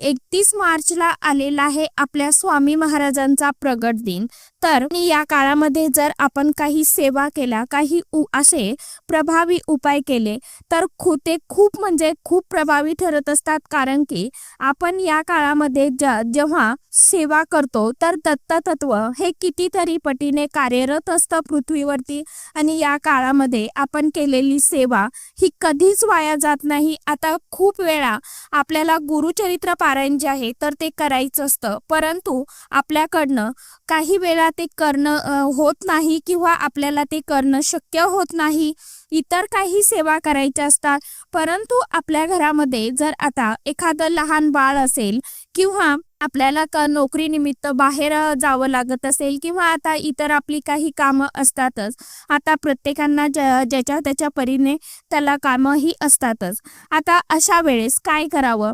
एकतीस मार्चला आलेला आहे आपल्या स्वामी महाराजांचा प्रगट दिन. तर या काळामध्ये जर आपण काही सेवा केल्या काही असे प्रभावी उपाय केले तर ते खूप म्हणजे खूप प्रभावी ठरत असतात. कारण की आपण या काळामध्ये जेव्हा सेवा करतो तर दत्ततत्व हे कितीतरी पटीने कार्यरत असतं पृथ्वीवरती. आणि या काळामध्ये आपण केलेली सेवा ही कधीच वाया जात नाही. आता खूप वेळा आपल्याला गुरुचरित्र पारायण जे आहे तर ते करायचं असतं. परंतु आपल्याकडनं काही वेळा ते करणं होत नाही किंवा आपल्याला ते करणं शक्य होत नाही. इतर काही सेवा करायच्या असतात. परंतु आपल्या घरामध्ये जर आता एखादं लहान बाळ असेल किंवा आपल्याला नोकरीनिमित्त बाहेर जावं लागत असेल किंवा आता इतर आपली काही कामं असतातच. आता प्रत्येकांना ज्या ज्याच्या त्याच्या परीने त्याला कामंही असतातच. आता अशा वेळेस काय करावं?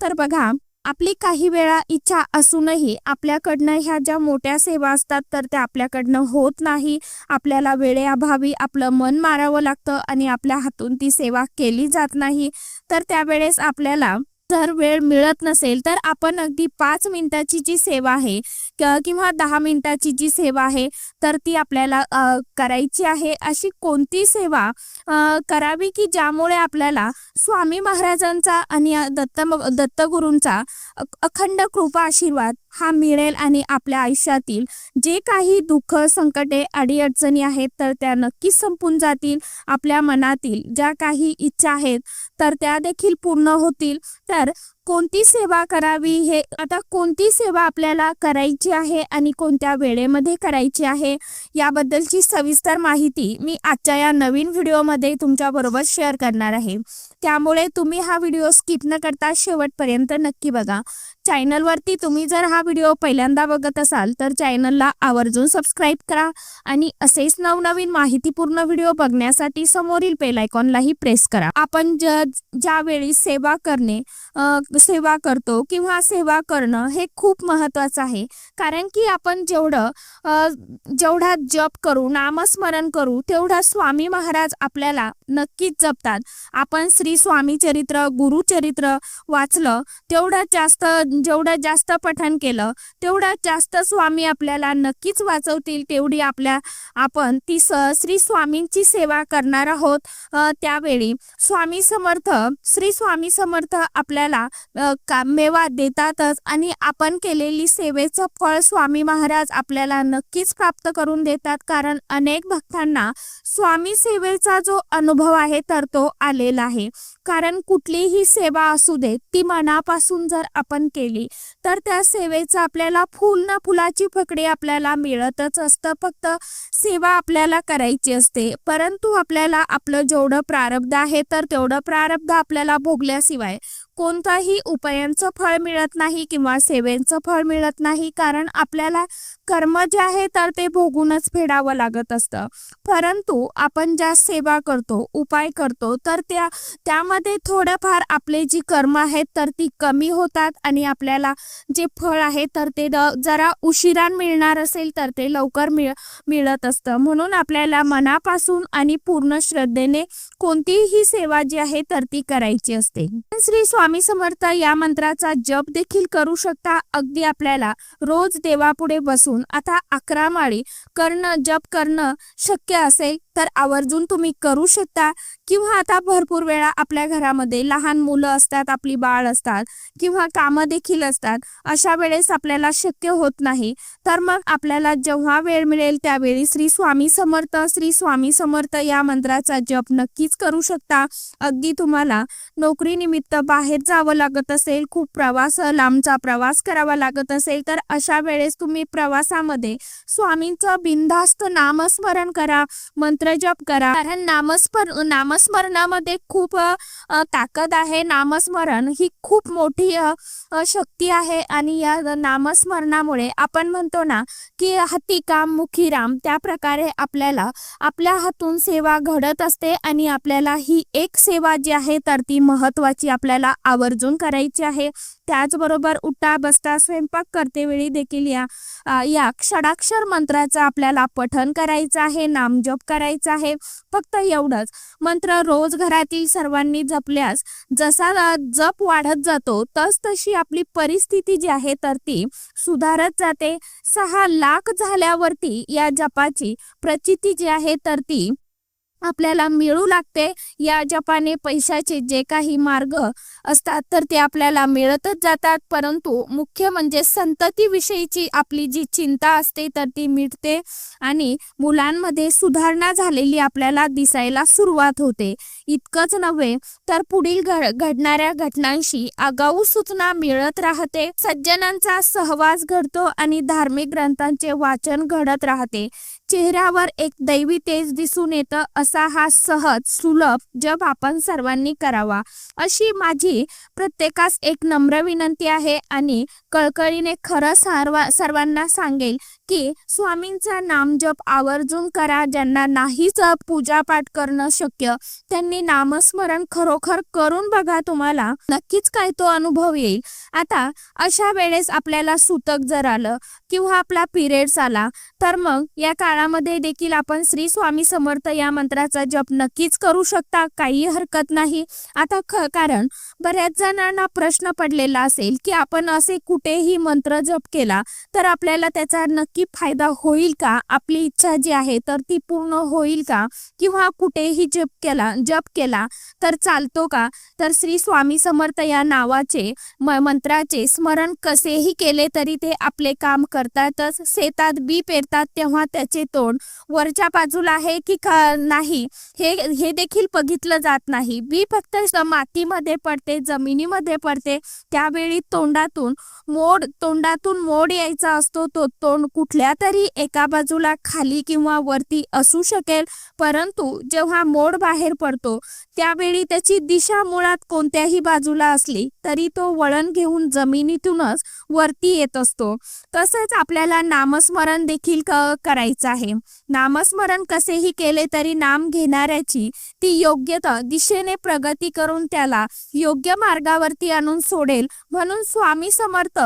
तर बघा आपली काही वेळा इच्छा असूनही आपल्याकडनं ह्या ज्या मोठ्या सेवा असतात तर त्या आपल्याकडनं होत नाही. आपल्याला वेळेअभावी आपलं मन मारावं लागतं आणि आपल्या हातून ती सेवा केली जात नाही. तर त्यावेळेस आपल्याला जर वेळ मिळत नसेल तर आपण अगदी पाच मिनिटाची जी सेवा आहे किंवा दहा मिनिटाची जी सेवा आहे तर ती आपल्याला करायची आहे. अशी कोणती सेवा करावी की ज्यामुळे आपल्याला स्वामी महाराजांचा आणि दत्त दत्तगुरूंचा अखंड कृपा आशीर्वाद हा मिळेल आणि आपल्या आयुष्यातील जे काही दुःख संकटे अडीअडचणी आहेत तर त्या नक्कीच संपून जातील. आपल्या मनातील ज्या काही इच्छा आहेत तर त्या देखील पूर्ण होतील. तर कोणती सेवा करावी हे आता कोणती सेवा आपल्याला करायची आहे आणि कोणत्या वेळेमध्ये करायची आहे याबद्दलची सविस्तर माहिती मी आजच्या या नवीन व्हिडिओमध्ये तुमच्याबरोबर शेअर करणार आहे. त्यामुळे तुम्ही हा व्हिडिओ स्किप न करता शेवटपर्यंत नक्की बघा. चॅनलवरती तुम्ही जर हा व्हिडिओ पहिल्यांदा बघत असाल तर चॅनलला आवर्जून सबस्क्राईब करा आणि असेच नवनवीन माहितीपूर्ण व्हिडिओ बघण्यासाठी समोरील बेल आयकॉनलाही प्रेस करा. आपण ज ज्यावेळी सेवा करणे सेवा करतो किंवा सेवा करणं हे खूप महत्त्वाचं आहे. कारण की आपण जेवढं जेवढा जप करू नामस्मरण करू तेवढा स्वामी महाराज आपल्याला नक्कीच जपतात. आपण श्री स्वामी चरित्र गुरुचरित्र वाचलं तेवढं जास्त जेवढं जास्त पठण केलं तेवढं जास्त स्वामी आपल्याला नक्कीच वाचवतील तेवढी आपल्या आपण ती स श्री स्वामींची सेवा करणार आहोत त्यावेळी. स्वामी समर्थ श्री स्वामी समर्थ आपल्याला मेवा देतातच आणि आपण केलेली सेवेचं फळ स्वामी महाराज आपल्याला नक्कीच प्राप्त करून देतात कारण अनेक भक्तांना स्वामी सेवेचा जो अनुभव आहे तर तो आलेला आहे. कारण कुठलीही सेवा असू दे ती मनापासून जर आपण केली तर त्या सेवेचं आपल्याला फुल ना फुलाची फकडी आपल्याला मिळतच असतं. फक्त सेवा आपल्याला करायची असते. परंतु आपल्याला आपलं जेवढं प्रारब्ध आहे तर तेवढं प्रारब्ध आपल्याला भोगल्याशिवाय कोणताही उपायांचं फळ मिळत नाही किंवा सेवेचं फळ मिळत नाही कारण आपल्याला कर्म जे आहे तर ते भोगूनच फेडावं लागत असतं. परंतु आपण ज्या सेवा करतो उपाय करतो तर त्या त्यामध्ये थोडंफार आपले जी कर्म आहेत तर ती कमी होतात आणि आपल्याला जे फळ आहे तर ते जरा उशिरान मिळणार असेल तर ते लवकर मिळ मिळत असतं. म्हणून आपल्याला मनापासून आणि पूर्ण श्रद्धेने कोणतीही सेवा जी आहे तर ती करायची असते. श्री स्वामी समर्थ या मंत्राचा जप देखील करू शकता. अगदी आपल्याला रोज देवापुढे बसून आता अकरा माळी करणं जप करणं शक्य असेल. तर आवर्जून तुम्ही करू शकता. किंवा आता भरपूर वेळा आपल्या घरामध्ये लहान मुलं असतात आपली बाळ असतात किंवा कामं देखील असतात अशा वेळेस आपल्याला शक्य होत नाही. तर मग आपल्याला जेव्हा वेळ मिळेल त्यावेळी श्री स्वामी समर्थ श्री स्वामी समर्थ या मंत्राचा जप नक्कीच करू शकता. अगदी तुम्हाला नोकरीनिमित्त बाहेर जावं लागत असेल खूप प्रवास लांबचा प्रवास करावा लागत असेल तर अशा वेळेस तुम्ही प्रवासामध्ये स्वामींचं बिनधास्त नामस्मरण करा. मंत्र मंत्र जप करा. कारण नामस्मर नामस्मरणामध्ये खूप ताकद आहे. नामस्मरण ही खूप मोठी शक्ती आहे. आणि या नामस्मरणामुळे आपण म्हणतो ना की हाती काम मुखी राम त्या प्रकारे आपल्याला आपल्या हातून सेवा घडत असते आणि आपल्याला ही एक सेवा जी आहे तर ती महत्वाची आपल्याला आवर्जून करायची आहे. त्याचबरोबर उठता बसता स्वयंपाक करते वेळी देखील या या क्षडाक्षर मंत्राचं आपल्याला पठन करायचं आहे नामजप करायचं आहे. फक्त एवढंच. मंत्र रोज घरातील सर्वांनी जपल्यास जसा जप वाढत जातो तस तशी आपली परिस्थिती जी आहे तर ती सुधारत जाते. सहा लाख झाल्यावरती या जपाची प्रचिती जी आहे तर ती आपल्याला मिळू लागते. या जपाने पैशाचे जे काही मार्ग असतात तर ते आपल्याला मिळतच जातात. परंतु मुख्य म्हणजे संततीविषयीची आपली जी चिंता असते तर ती मिटते आणि मुलांमध्ये सुधारणा झालेली आपल्याला दिसायला सुरुवात होते. इतकंच नव्हे तर पुढील घड घडणाऱ्या घटनांशी आगाऊ सूचना मिळत राहते. सज्जनांचा सहवास घडतो आणि धार्मिक ग्रंथांचे वाचन घडत राहते. चेहऱ्यावर एक दैवी तेज दिसून येतं असा हा सहज सुलभ जप आपण सर्वांनी करावा. अशी माझी प्रत्येकास एक नम्र विनंती आहे आणि कळकळीने खरं सर्वा सर्वांना सांगेल की स्वामींचा नामजप आवर्जून करा ज्यांना नाहीच पूजापाठ करणं शक्य त्यांनी नामस्मरण खरोखर करून बघा तुम्हाला नक्कीच काय तो अनुभव येईल. आता अशा वेळेस आपल्याला सुतक जर आलं किंवा आपला पिरियड्स आला तर मग या काळामध्ये देखील आपण श्री स्वामी समर्थ या मंत्राचा जप नक्कीच करू शकता काही हरकत नाही. आता ख कारण बऱ्याच जणांना प्रश्न पडलेला असेल की आपण असे कुठेही मंत्र जप केला तर आपल्याला त्याचा नक्की फायदा होईल का? आपली इच्छा जी आहे तर ती पूर्ण होईल का? किंवा कुठेही जप केला जप केला तर चालतो का? तर श्री स्वामी समर्थ या नावाचे मंत्राचे स्मरण कसेही केले तरी ते आपले काम करतातच. शेतात बी पेरतात तेव्हा त्याचे तोंड वरच्या बाजूला आहे की का नाही? हे हे देखील बघितलं जात नाही. बी फक्त मातीमध्ये पडते जमिनीमध्ये पडते. त्यावेळी तोंडातून मोड तोंडातून मोड यायचा असतो. तो तोंड कुठल्या तरी एका बाजूला खाली किंवा वरती असू शकेल परंतु जेव्हा मोड बाहेर पडतो त्यावेळी त्याची दिशा मुळात कोणत्याही बाजूला असली तरी तो वळण घेऊन जमिनीतूनच वरती येत असतो. तसंच आपल्याला नामस्मरण देखील करायचं आहे. नामस्मरण कसेही केले तरी नाम घेणाऱ्याची ती योग्यता दिशेने प्रगती करून त्याला योग्य मार्गावरती आणून सोडेल. म्हणून स्वामी समर्थ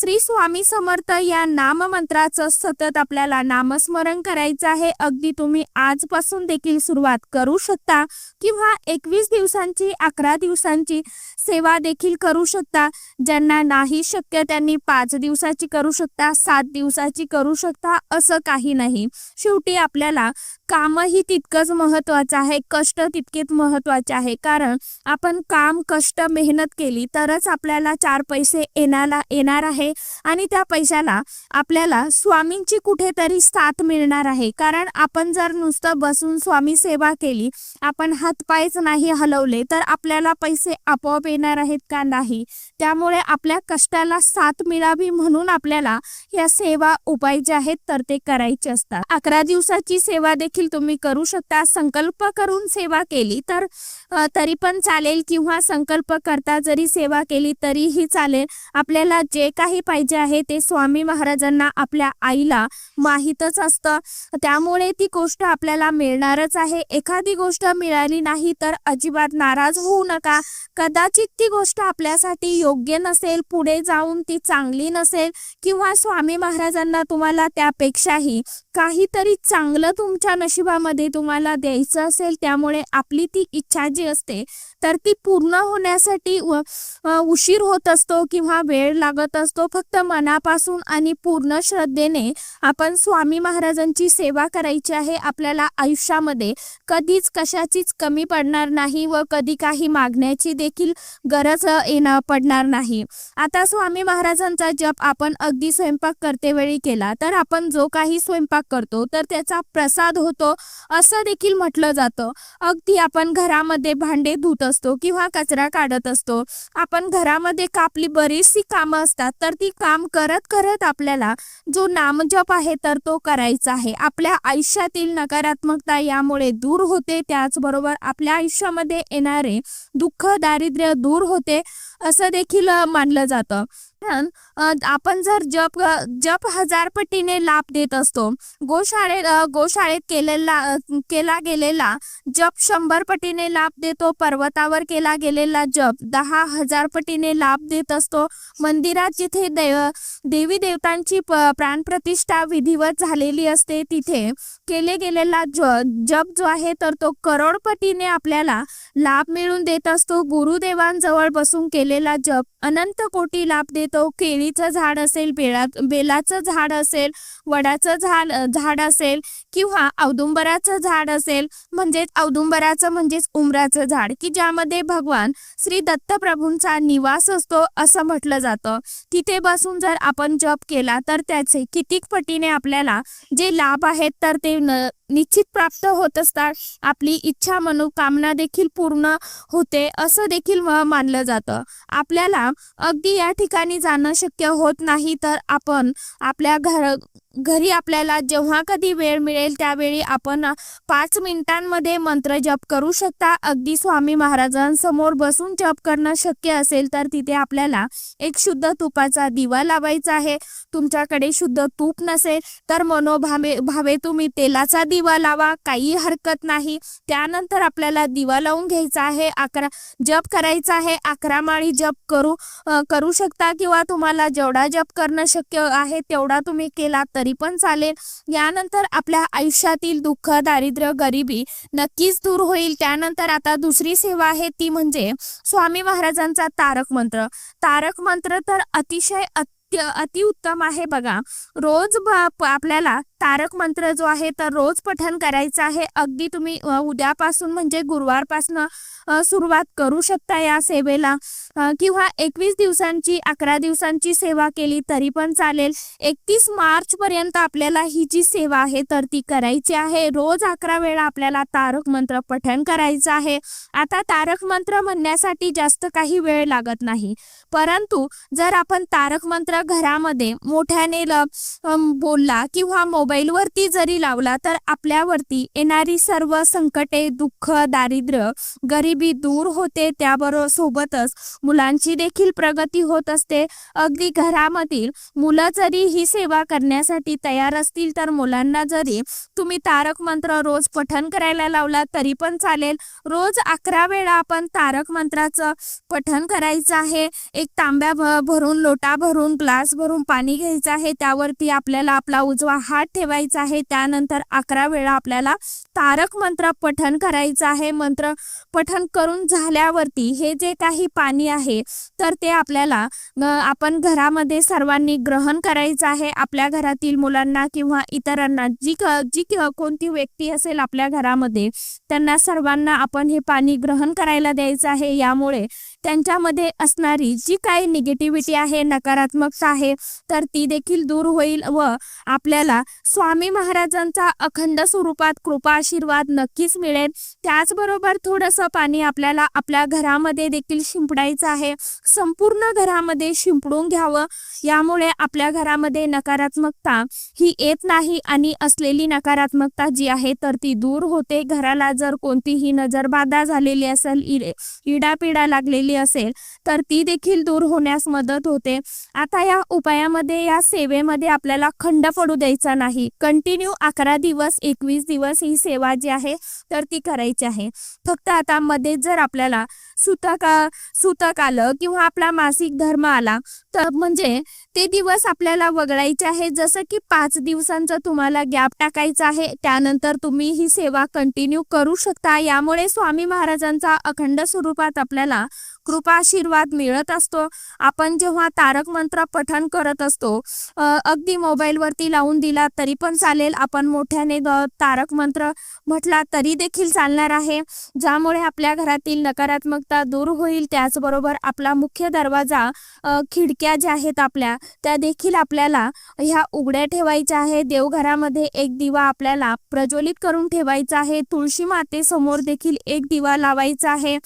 श्री स्वामी समर्थ या नाममंत्राचं सतत आपल्याला नामस्मरण करायचं आहे. अगदी तुम्ही आजपासून देखील सुरुवात करू शकता. किंवा एकवीस दिवसांची अकरा दिवसांची सेवा देखील करू शकता. ज्यांना नाही शक्य त्यांनी पाच दिवसाची करू शकता सात दिवसाची करू शकता असं काही नाही. शेवटी आपल्याला कामही तितकंच महत्वाचं आहे कष्ट तितकेच महत्त्वाचे आहे. कारण आपण काम कष्ट मेहनत केली तरच आपल्याला चार पैसे येणारा येणार आहे. आणि त्या पैशाला आपल्याला स्वामींची कुठेतरी साथ मिळणार आहे. कारण आपण जर नुसतं बसून स्वामी सेवा केली आपण हातपायच नाही हलवले तर आपल्याला पैसे आपोआप येणार आहेत का? नाही. त्यामुळे आपल्या कष्टाला साथ मिळावी म्हणून आपल्याला या सेवा उपाय जे आहेत तर ते करायचे असतात. अकरा दिवसाची सेवा देखील तुम्ही करू शकता. संकल्प करून सेवा केली तर तरी पण चालेल किंवा संकल्प करता जरी सेवा केली तरीही चालेल. आपल्याला जे काही पाहिजे आहे ते स्वामी महाराजांना आपल्या आईला माहीतच असतं. त्यामुळे ती गोष्ट आपल्याला मिळणारच आहे. एखादी गोष्ट मिळाली नाही तर अजिबात नाराज होऊ नका. कदाचित ती गोष्ट आपल्यासाठी योग्य नसेल पुढे जाऊन ती चांगली नसेल किंवा स्वामी महाराजांना तुम्हाला त्यापेक्षाही काहीतरी चांगलं तुमच्या नशिबामध्ये तुम्हाला द्यायचं असेल त्यामुळे आपली ती इच्छा जी असते तर ती पूर्ण होण्यासाठी उशीर होत असतो किंवा वेळ लागत असतो. फक्त मनापासून आणि पूर्ण श्रद्धेने आपण स्वामी महाराजांची सेवा करायची आहे आपल्याला आयुष्यामध्ये कधीच कशाचीच कमी पडणार नाही व कधी काही मागण्याची देखील गरज येणं पडणार नाही. आता स्वामी महाराजांचा जप आपण अगदी स्वयंपाक करते वेळी केला तर आपण जो काही स्वयंपाक स्वयंपाक करतो तर त्याचा प्रसाद होतो असं देखील म्हटलं जातं. अगदी आपण घरामध्ये भांडे धुत असतो किंवा कचरा काढत असतो आपण घरामध्ये कापली बरीचशी कामं असतात तर ती काम करत करत आपल्याला जो नामजप आहे तर तो करायचा आहे. आपल्या आयुष्यातील नकारात्मकता यामुळे दूर होते त्याचबरोबर आपल्या आयुष्यामध्ये येणारे दुःख दारिद्र्य दूर होते. असं देखील मानलं जातं. आपण जर जप जप हजार पटीने लाभ देत असतो गोशाळेत गोशाळेत केलेला केला गेलेला जप शंभर पटीने लाभ देतो पर्वतावर केला गेलेला जप दहा हजार पटीने लाभ देत असतो मंदिरात जिथे देव देवी देवतांची प्राणप्रतिष्ठा विधिवत झालेली असते तिथे केले गेलेला ज जप जो आहे तर तो करोडपटीने आपल्याला लाभ मिळून देत असतो गुरुदेवांजवळ बसून केलेला जप. अनंत कोटी लाभ देतो. केळीचं झाड असेल बेळा बेलाचं झाड असेल वडाचं झाड झाड असेल किंवा औदुंबराचं झाड असेल म्हणजेच औदुंबराचं म्हणजेच उमराचं झाड की ज्यामध्ये भगवान श्री दत्तप्रभूंचा निवास असतो असं म्हटलं जातं. तिथे बसून जर आपण जप केला तर त्याचे कितीक पटीने आपल्याला जे लाभ आहेत तर ते न निश्चित प्राप्त होत असतात आपली इच्छा मनोकामना देखील पूर्ण होते असं देखील मानलं जातं. आपल्याला अगदी या ठिकाणी जाणं शक्य होत नाही तर आपण आपल्या घर घरी आपल्याला जेव्हा कधी वेळ मिळेल त्यावेळी आपण पाच मिनिटांमध्ये मंत्र जप करू शकता. अगदी स्वामी महाराजांसमोर बसून जप करणं शक्य असेल तर तिथे आपल्याला एक शुद्ध तुपाचा दिवा लावायचा आहे. तुमच्याकडे शुद्ध तूप नसेल तर मनोभावे भावे तुम्ही तेलाचा दिवा लावा काही हरकत नाही. त्यानंतर आपल्याला दिवा लावून घ्यायचा आहे. अकरा जप करायचा आहे. अकरा माळी जप करू करू शकता किंवा तुम्हाला जेवढा जप करणं शक्य आहे तेवढा तुम्ही केला तर तरी पण चालेल. यानंतर आपल्या आयुष्यातील दुःख दारिद्र्य गरिबी नक्कीच दूर होईल. त्यानंतर आता दुसरी सेवा आहे ती म्हणजे स्वामी महाराजांचा तारक मंत्र. तारक मंत्र तर अतिशय अत्य अतिउत्तम आहे बघा. रोज आपल्याला तारक मंत्र जो आहे तर रोज पठण करायचं आहे. अगदी तुम्ही उद्यापासून म्हणजे गुरुवारपासून सुरुवात करू शकता या सेवेला. किंवा एकवीस दिवसांची अकरा दिवसांची सेवा केली तरी पण चालेल. एकतीस मार्चपर्यंत आपल्याला ही जी सेवा आहे तर ती करायची आहे. रोज अकरा वेळा आपल्याला तारक मंत्र पठण करायचं आहे. आता तारक मंत्र म्हणण्यासाठी जास्त काही वेळ लागत नाही. परंतु जर आपण तारक मंत्र घरामध्ये मोठ्याने बोलला किंवा मोबाईल मोबाईलवरती जरी लावला तर आपल्यावरती येणारी सर्व संकटे दुःख दारिद्र्य गरिबी दूर होते. त्याबरोबर सोबतच मुलांची देखील प्रगती होत असते. अगदी घरामधील मुलं जरी ही सेवा करण्यासाठी तयार असतील तर मुलांना जरी तुम्ही तारक मंत्र रोज पठन करायला लावला तरी पण चालेल. रोज अकरा वेळा आपण तारक मंत्राचं पठन करायचं आहे. एक तांब्या भ- भरून लोटा भरून ग्लास भरून पाणी घ्यायचं आहे. त्यावरती आपल्याला आपला उजवा हात ठेवायचा आहे. त्यानंतर अकरा वेळा आपल्याला तारक मंत्र पठन करायचं आहे. मंत्र पठन करून झाल्यावरती हे जे काही पाणी आहे तर ते आपल्याला आपण घरामध्ये सर्वांनी ग्रहण करायचं आहे. आपल्या घरातील मुलांना किंवा इतरांना जी क- जी कोणती व्यक्ती असेल आपल्या घरामध्ये त्यांना सर्वांना आपण हे पाणी ग्रहण करायला द्यायचं आहे. यामुळे त्यांच्यामध्ये असणारी जी काही निगेटिव्हिटी आहे नकारात्मकता आहे तर ती देखील दूर होईल व आपल्याला स्वामी महाराजांचा अखंड स्वरूपात कृपा आशीर्वाद नक्कीच मिळेल. त्याचबरोबर थोडंसं पाणी आपल्याला आपल्या घरामध्ये देखील शिंपडायचं आहे. संपूर्ण घरामध्ये शिंपडून घ्यावं. यामुळे आपल्या घरामध्ये नकारात्मकता ही येत नाही आणि असलेली नकारात्मकता जी आहे तर ती दूर होते. घराला जर कोणतीही नजरबाधा झालेली असेल इडापिडा लागलेली असेल तर ती देखील दूर होण्यास मदत होते. आता या उपायामध्ये या सेवेमध्ये आपल्याला खंड पडू द्यायचा नाही. कंटिन्यू अकरा दिवस एकवीस दिवस ही सेवा जी आहे तर ती करायची आहे. फक्त आता मध्ये जर आपल्याला सुतक सुतक आलं किंवा आपला मासिक धर्म आला तर म्हणजे ते दिवस आपल्याला वगळायचे आहे. जसं की पाच दिवसांचा तुम्हाला गॅप टाकायचा आहे त्यानंतर तुम्ही ही सेवा कंटिन्यू करू शकता. यामुळे स्वामी महाराजांचा अखंड स्वरूपात आपल्याला कृपा आशीर्वाद मिळत असतो. आपण जेव्हा तारक मंत्र पठण करत असतो अगदी मोबाईलवरती लावून दिला तरी पण चालेल. आपण मोठ्याने तारक मंत्र म्हटला तरी देखील चालणार आहे. ज्यामुळे आपल्या घरातील नकारात्मक नकारात्मकता दूर होईल त्याचबरोबर आपला मुख्य दरवाजा खिडक्या ज्या आहेत आपल्या त्या देखील आपल्याला ह्या उघड्या ठेवायच्या आहे. देवघरामध्ये एक दिवा आपल्याला प्रज्वलित करून ठेवायचा आहे. तुळशी मातेसमोर देखील एक दिवा लावायचा आहे.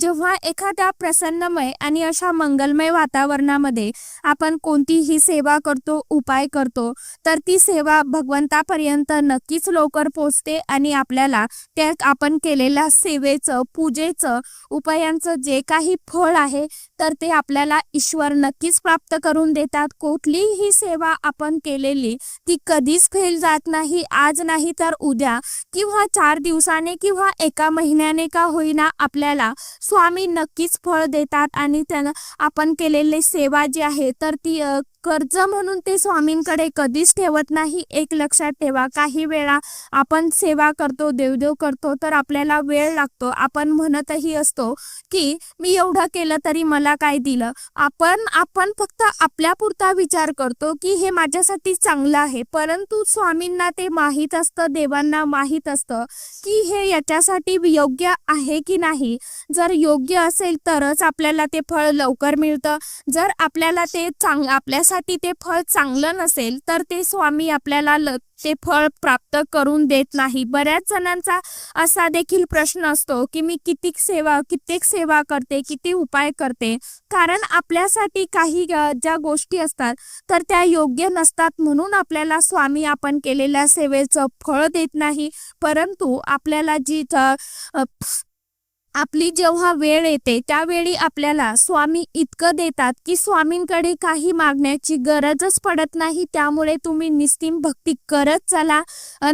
जेव्हा एखाद्या प्रसन्नमय आणि अशा मंगलमय वातावरणामध्ये आपण कोणतीही सेवा करतो उपाय करतो तर ती सेवा भगवंतापर्यंत नक्कीच लवकर पोचते आणि आपल्याला त्या आपण केलेल्या सेवेचं पूजेचं उपायांचं जे काही फळ आहे तर ते आपल्याला ईश्वर नक्कीच प्राप्त करून देतात. कुठलीही सेवा आपण केलेली ती कधीच फेल जात नाही आज नाही तर उद्या किंवा चार दिवसाने किंवा एका महिन्याने का होईना आपल्याला स्वामी नक्कीच फळ देतात आणि त्यांना आपण केलेली सेवा जी आहे तर ती कर्ज म्हणून ते स्वामींकडे कधीच ठेवत नाही. एक लक्षात ठेवा काही वेळा आपण सेवा करतो देवदेव करतो तर आपल्याला वेळ लागतो. आपण म्हणतही असतो की मी एवढं केलं तरी मला काय दिलं? आपण आपण फक्त आपल्यापुरता विचार करतो की हे माझ्यासाठी चांगलं आहे. परंतु स्वामींना ते माहीत असतं देवांना माहीत असतं की हे याच्यासाठी योग्य आहे की नाही? जर योग्य असेल तरच आपल्याला ते फळ लवकर मिळतं. जर आपल्याला ते चांग आपल्यासाठी ते फळ चांगलं नसेल तर ते स्वामी आपल्याला ते फळ प्राप्त करून देत नाही. बऱ्याच जणांचा असा देखील प्रश्न असतो की मी किती सेवा कित्येक सेवा करते किती उपाय करते. कारण आपल्यासाठी काही ज्या गोष्टी असतात तर त्या योग्य नसतात म्हणून आपल्याला स्वामी आपण केलेल्या सेवेचं फळ देत नाही. परंतु आपल्याला जी आपली जेव्हा वेळ येते त्यावेळी आपल्याला स्वामी इतकं देतात की स्वामींकडे काही मागण्याची गरजच पडत नाही. त्यामुळे तुम्ही निस्तीम भक्ती करत चला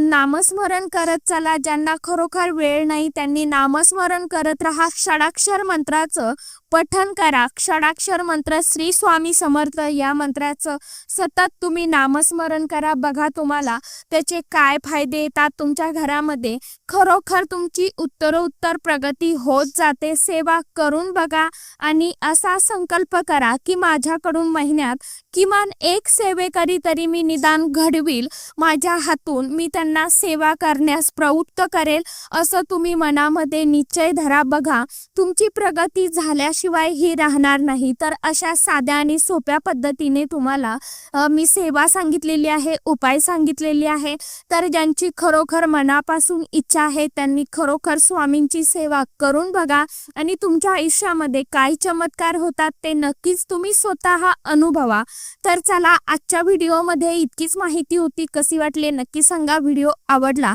नामस्मरण करत चला. ज्यांना खरोखर वेळ नाही त्यांनी नामस्मरण करत राहा. षडाक्षर मंत्राचं पठन करा. षडाक्षर मंत्र श्री स्वामी समर्थ या मंत्राचं सतत तुम्ही नामस्मरण करा. बघा तुम्हाला त्याचे काय फायदे येतात तुमच्या घरामध्ये. खरोखर तुमची उत्तरोत्तर प्रगती होत जाते. सेवा करून बघा आणि असा संकल्प करा की माझ्याकडून महिन्यात किमान एक सेवेकरी तरी मी निदान घडवील. माझ्या हातून मी त्यांना सेवा करण्यास प्रवृत्त करेल. असं तुम्ही मनामध्ये निश्चय धरा. बघा तुमची प्रगती शिवाय ही राहणार नाही. तर अशा साध्या आणि सोप्या पद्धतीने तुम्हाला मी सेवा सांगितलेली आहे उपाय सांगितलेली आहे. तर ज्यांची खरोखर मनापासून इच्छा आहे त्यांनी खरोखर स्वामींची सेवा करून बघा. आणि तुमच्या आयुष्यामध्ये काय चमत्कार होतात ते नक्कीच तुम्ही स्वतः अनुभवा. तर चला आजच्या व्हिडिओमध्ये इतकीच माहिती होती. कशी वाटली? नक्की सांगा. व्हिडिओ आवडला?